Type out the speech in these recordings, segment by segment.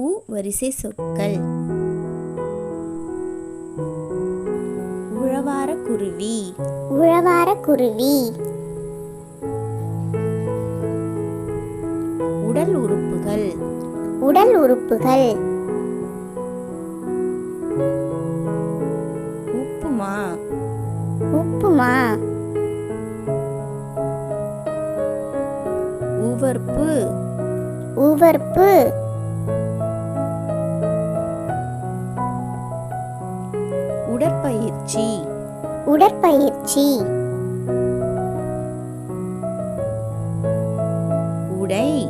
உ வரிசை சொற்கள். உழவார குருவி. உழவார குருவி. உடல் உறுப்புகள். உடல் உறுப்புகள். உப்புமா. உப்புமா. உவர்ப்பு. உவர்ப்பு. உடற்பயிற்சி. உடற்பயிற்சி. உடை.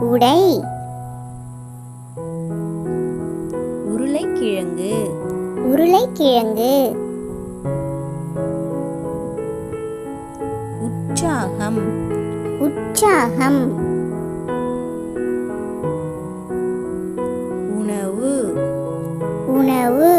உடை. உருளைக்கிழங்கு. உருளைக்கிழங்கு. உற்சாகம். உற்சாகம். உணவு. உணவு.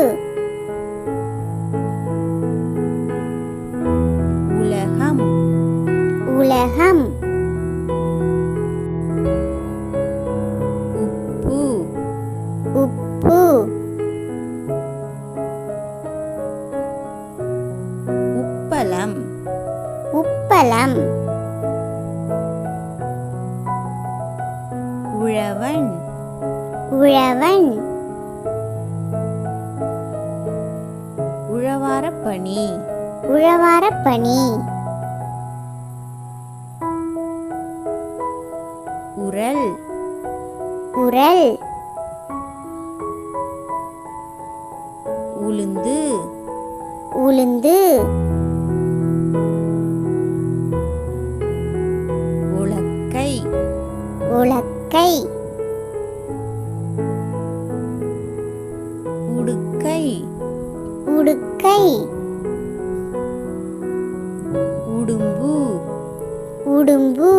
உப்பளம். உழவன். உழவன். உழவாரப் பணி. உழவாரப் பணி. உரல். உரல். உளுந்து. உளுந்து. உலக்கை உடுக்கை. உடுக்கை. உடும்பு. உடும்பு.